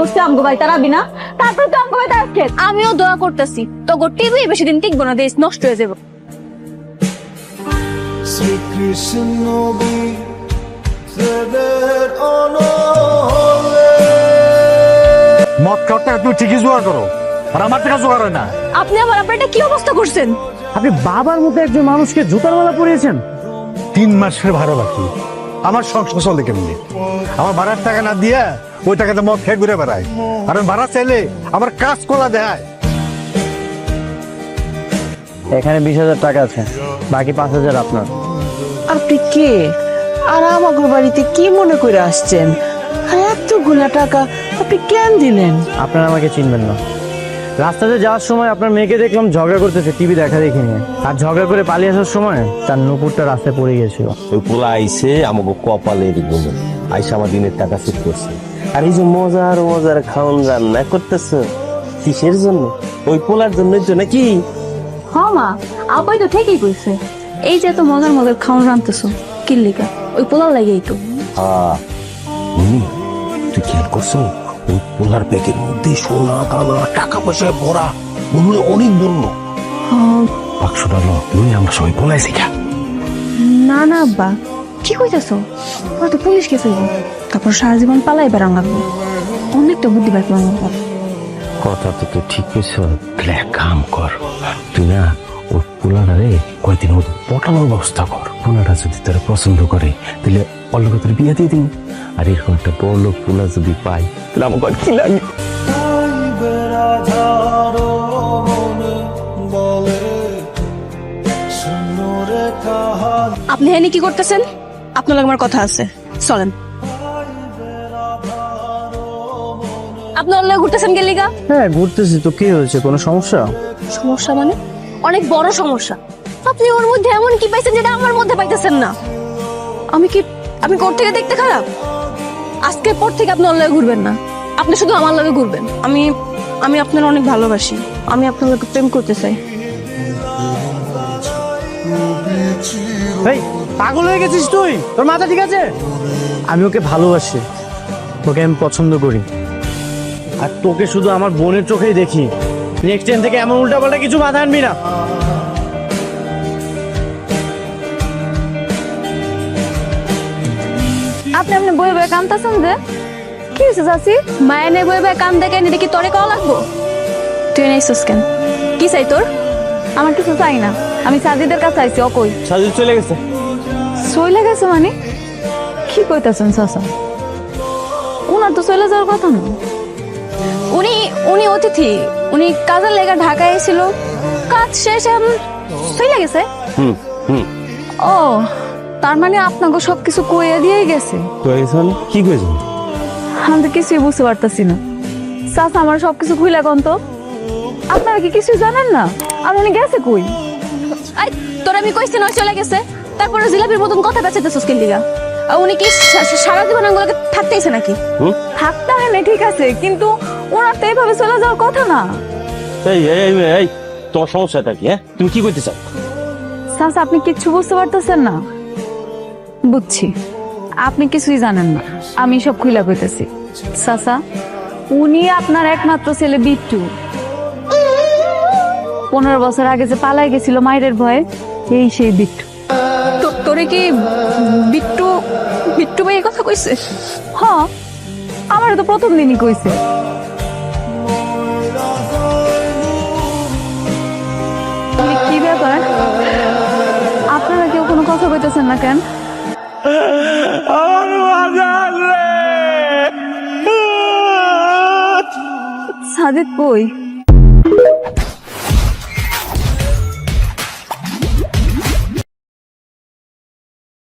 করছে আমগো বাড়িতে রাবি না? তারপরে তো আমগো বাড়িতে আজকে আমিও দোয়া করতেছি। তো গো টিভি বেশি দিন টিকবো না দেশ নষ্ট হয়ে যাবে। শ্রীকৃষ্ণ মদ খাওয়ার টাকা তুমি ঠিকই জোগাড় করো। আর আমার টাকা জোগাড় হয় না। আপনি আমার আপনার এটা কি অবস্থা করছেন? আপনি বাবার মতো একজন মানুষকে জুতার মালা পরিয়েছেন? তিন মাসের ভাড়া বাকি। আমার সংসার চলে কেমনি? আমার ভাড়ার টাকা না দিয়ে ওই টাকাতে মদ খেয়ে ঘুরে বেড়ায়। আর ভাড়া চাইলে আমার কাজ কলা দেয়। এখানে বিশ হাজার টাকা আছে বাকি পাঁচ হাজার আপনার। আপনি কে? আর আমাকে বাড়িতে কি মনে করে আসছেন? আর এতগুলা টাকা আপনি কেন দিলেন? আপনারা আমাকে চিনবেন না। রাস্তাতে যাওয়ার সময় আপনার মেয়েকে দেখলাম ঝগড়া করতেছে টিভি দেখা দেখি নিয়ে আর ঝগড়া করে পালিয়ে আসার সময় তার নুপুরটা রাস্তায় পড়ে গেছিল ওই পোলা আইসে আমাকে কপালের গুণ আইসা আমার দিনের টাকা চেক করছে। আর এই যে মজার মজার খাওন রান্না করতেছ? কিসের জন্য? ওই পোলার জন্য তো নাকি? হ মা আপাই তো ঠিকই কইছে। এই যে এত মজার মজার খাওয়ান রান্তেছো কিল্লিকা ওই পোলার লাগেই তো। হ্যাঁ তুই খেয়াল করছ? ওই পোলার ব্যাগের মধ্যে সোনা দানা টাকা পয়সা ভরা মনে অনেক বলল বাক্সটা লো তুই আমরা সবাই পোলাইছি খা না না আব্বা কি কইতাছো? ওরা তো পুলিশ কেস তারপর সারা জীবন পালাই বেড়ান লাগবো। অনেকটা বুদ্ধি করলাম কথা তো তুই ঠিক কইছ কাম কর। তুই না পোলাটা রে কয়দিন মতো পটানোর ব্যবস্থা কর। পোলাটা যদি তোর পছন্দ করে তাহলে অল্প তোর বিয়ে দিয়ে দিন। আর এরকম একটা বড় পোলা যদি পাই তাহলে আমাকে আর কি লাগে মনে আপনি হেনি কি করতেছেন? আপনার আমার কথা আছে। চলেন। আপনি অল্লাহ ঘুরতেছেন গেলিগা? হ্যাঁ ঘুরতেছি। তো কি হয়েছে? কোনো সমস্যা? সমস্যা মানে? অনেক বড় সমস্যা। আপনি ওর মধ্যে এমন কি পাইছেন যেটা আমার মধ্যে পাইতেছেন না? আমি কি আমি কোর থেকে দেখতে খারাপ? আজকের পর থেকে আপনি অল্লাহ ঘুরবেন না। আপনি শুধু আমার লগে ঘুরবেন। আমি আমি আপনার অনেক ভালোবাসি। আমি আপনার লগে প্রেম করতে চাই। পাগল হয়ে গেছিস তুই? তোর মাথা ঠিক আছে? আমি ওকে ভালোবাসি। তোকে আমি পছন্দ করি। আর তোকে শুধু আমার বোনের চোখেই দেখি। নেক্সট টাইম থেকে এমন উল্টাপাল্টা কিছু মাথা আনবি না। আপনি আপনি বই বই কামতাছেন যে? কি হয়েছে চাচি? মায়ের বই বই কাম দেখে এটা কি তোরে কওয়া লাগবো? তুই নেইছিস কেন? কি চাই তোর? আমার কিছু চাই না। আমি সাজিদের কাছে আইছি অকই সাজিদ চলে গেছে। চলে গেছে মানে? কি কইতাছেন চাচা? ওনার তো চলে যাওয়ার কথা না। অতিথি উনি কাজের লেগে ঢাকায় ছিল কাজ শেষ এখন গেছে হুম হুম। ও তার মানে আপনাকে সবকিছু কইয়া দিয়ে গেছে? কয়েছেন কি কয়েছেন আমি তো কিছুই বুঝতে পারতাছি না। চাচা আমার সবকিছু খুইলা কোন তো? আপনারা কি কিছু জানেন না? আর উনি গেছে কই? আই তোর আমি কইছি নয় চলে গেছে। তারপরে জিলাপির মতন কথা বেঁচেতেছিস কে লিগা? আর উনি কি সারা জীবন আঙ্গুলকে থাকতেইছে নাকি? থাকতে হয় না ঠিক আছে কিন্তু ওনার তো এইভাবে চলে যাওয়ার কথা না। এই এই এই, এই তোমার সমস্যাটা কি হ্যাঁ? তুমি কি করতে চাও? চাচা আপনি কিচ্ছু বুঝতে পারতেছেন না। বুঝছি। আপনি কিছুই জানেন না। আমি সব খুইলা কইতেছি। চাচা উনি আপনার একমাত্র ছেলে বিট্টু। পনেরো বছর আগে যে পালাই গেছিল মায়ের ভয়ে এই সেই বিট্টু। তো- তোরে কি বিট্টু বিট্টু ভাই কথা কইছে? হ আমার তো প্রথম দিনই কইছে। কোনো কথা বলতেছেন না কেন? সাজিদ কই?